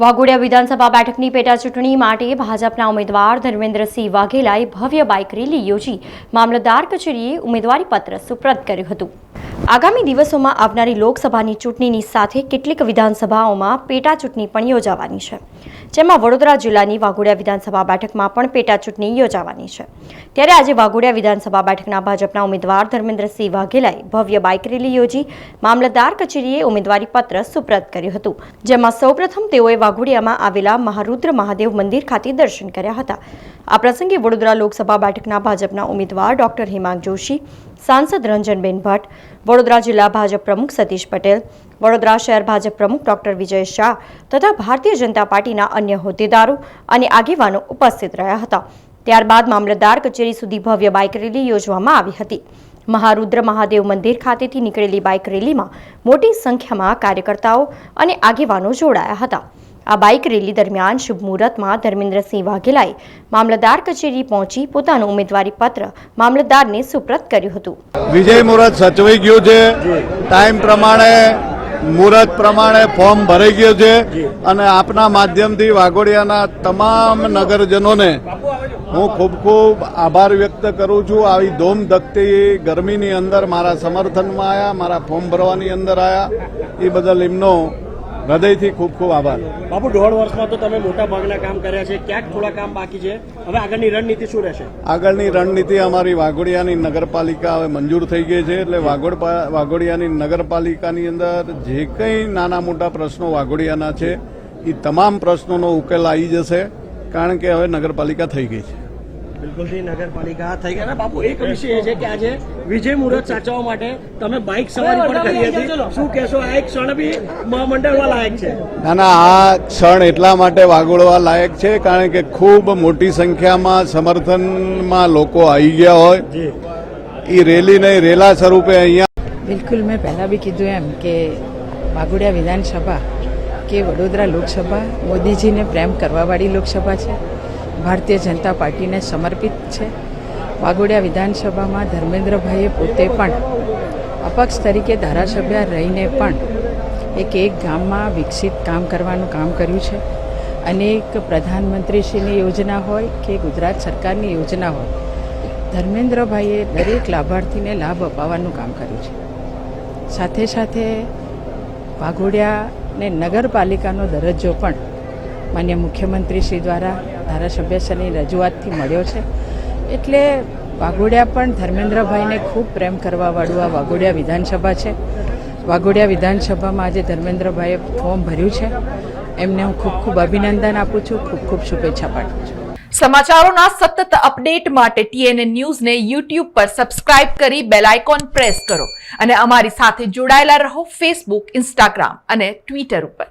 વાઘોડિયા વિધાનસભા બેઠકની પેટા ચૂંટણી માટે ભાજપના ઉમેદવાર ધર્મેન્દ્રસિંહ વાઘેલાએ ભવ્ય બાઇક રેલી યોજી. મામલતદાર કચેરીએ ઉમેદવારીપત્ર સુપ્રત કર્યું હતું. આગામી દિવસોમાં આવનારી લોકસભાની ચૂંટણીની સાથે કેટલીક વિધાનસભાઓમાં પેટા ચૂંટણી પણ યોજાવાની છે. જેમાં વડોદરા જિલ્લાની વાઘોડિયા વિધાનસભા બેઠકમાં પણ પેટા ચૂંટણી યોજાવાની છે. ત્યારે આજે વાઘોડિયા વિધાનસભા બેઠકના ભાજપના ઉમેદવાર ધર્મેન્દ્રસિંહ વાઘેલાએ ભવ્ય બાઇક રેલી યોજી મામલતદાર કચેરીએ ઉમેદવારી પત્ર સુપ્રત કર્યું હતું. જેમાં સૌપ્રથમ તેઓએ વાઘોડિયામાં આવેલા મહારુદ્ર મહાદેવ મંદિર ખાતે દર્શન કર્યા હતા. આ પ્રસંગે વડોદરા લોકસભા બેઠકના ભાજપના ઉમેદવાર ડોક્ટર હેમાંગ જોશી સાંસદ રંજનબેન ભટ્ટ, વડોદરા જિલ્લા ભાજપ પ્રમુખ સતીશ પટેલ, વડોદરા શહેર ભાજપ પ્રમુખ ડોક્ટર વિજય શાહ તથા ભારતીય જનતા પાર્ટીના અન્ય હોદ્દેદારો અને આગેવાનો ઉપસ્થિત રહ્યા હતા. ત્યારબાદ મામલતદાર કચેરી સુધી ભવ્ય બાઇક રેલી યોજવામાં આવી હતી. મહારુદ્ર મહાદેવ મંદિર ખાતેથી નીકળેલી બાઇક રેલીમાં મોટી સંખ્યામાં કાર્યકર્તાઓ અને આગેવાનો જોડાયા હતા. આ બાઇક રેલી દરમિયાન શુભ મુહૂર્તમાં ધર્મેન્દ્રસિંહ વાઘેલાએ મામલતદાર કચેરી પહોંચી પોતાનું ઉમેદવારી પત્ર મામલતદારને સુપ્રત કર્યું હતું. વિજય મુહૂર્ત સચવાઈ ગયું છે. ટાઈમ પ્રમાણે, મુહૂર્ત પ્રમાણે ફોર્મ ભરાઈ ગયું છે અને આપના માધ્યમથી વાઘોડિયાના તમામ નગરજનોને હું ખૂબ ખૂબ આભાર વ્યક્ત કરું છું. આવી ધૂમ ધકતી ગરમીની અંદર મારા સમર્થનમાં આવ્યા મારા ફોર્મ ભરવાની અંદર આવ્યા એ બદલ એમનો હૃદયથી ખૂબ ખૂબ આભાર. બાપુ દોઢ વર્ષમાં તો તમે મોટા ભાગના કામ કર્યા છે. ક્યાંક થોડા કામ બાકી છે. હવે આગળની રણનીતિ શું રહેશે? આગળની રણનીતિ અમારી વાઘોડિયાની નગરપાલિકા હવે મંજૂર થઈ ગઈ છે. એટલે વાઘોડ વાઘોડિયાની નગરપાલિકાની અંદર જે કંઈ નાના મોટા પ્રશ્નો વાઘોડિયાના છે એ તમામ પ્રશ્નોનો ઉકેલ આવી જશે. કારણ કે હવે નગરપાલિકા થઈ ગઈ છે. બિલકુલથી નગરપાલિકા થઈ ગયા. બાપુ એક વિષય એ છે કે આજે વિજય મુહૂર્ત સાચવવા માટે તમે બાઇક સવારી પણ કરી હતી. શું કહેશો? આ એક ક્ષણ બી મહામંડળવા લાયક છે. ના ના આ ક્ષણ એટલા માટે વાગોળવા લાયક છે કારણ કે ખૂબ મોટી સંખ્યામાં સમર્થનમાં લોકો આવી ગયા હોય. એ એ નહીં રેલા સ્વરૂપે અહીંયા બિલકુલ મેં પહેલાં બી કીધું એમ કે વાઘોડિયા વિધાનસભા કે વડોદરા લોકસભા મોદીજીને પ્રેમ કરવાવાળી લોકસભા છે. ભારતીય જનતા પાર્ટીને સમર્પિત છે. વાઘોડિયા વિધાનસભામાં ધર્મેન્દ્રભાઈએ પોતે પણ અપક્ષ તરીકે ધારાસભ્ય રહીને પણ એક એક ગામમાં વિકસિત કામ કરવાનું કામ કર્યું છે. અનેક પ્રધાનમંત્રીશ્રીની યોજના હોય કે ગુજરાત સરકારની યોજના હોય, ધર્મેન્દ્રભાઈએ દરેક લાભાર્થીને લાભ અપાવવાનું કામ કર્યું છે. સાથે સાથે વાઘોડિયાને નગરપાલિકાનો દરજ્જો પણ માન્ય મુખ્યમંત્રી શ્રી દ્વારા ધારાસભ્યશ્રીની રજૂઆતથી મળ્યો છે. એટલે વાઘોડિયા પણ ધર્મેન્દ્રભાઈને ખૂબ પ્રેમ કરવાવાળું આ વાઘોડિયા વિધાનસભા છે. વાઘોડિયા વિધાનસભામાં આજે ધર્મેન્દ્રભાઈએ ફોર્મ ભર્યું છે. એમને હું ખૂબ ખૂબ અભિનંદન આપું છું, ખૂબ ખૂબ શુભેચ્છા પાઠવું છું. સમાચારોના સતત અપડેટ માટે ટીએનએ ન્યૂઝને યુટ્યુબ પર સબસ્ક્રાઇબ કરી બેલ આઇકોન પ્રેસ કરો અને અમારી સાથે જોડાયેલા રહો ફેસબુક, ઇન્સ્ટાગ્રામ અને ટ્વિટર ઉપર.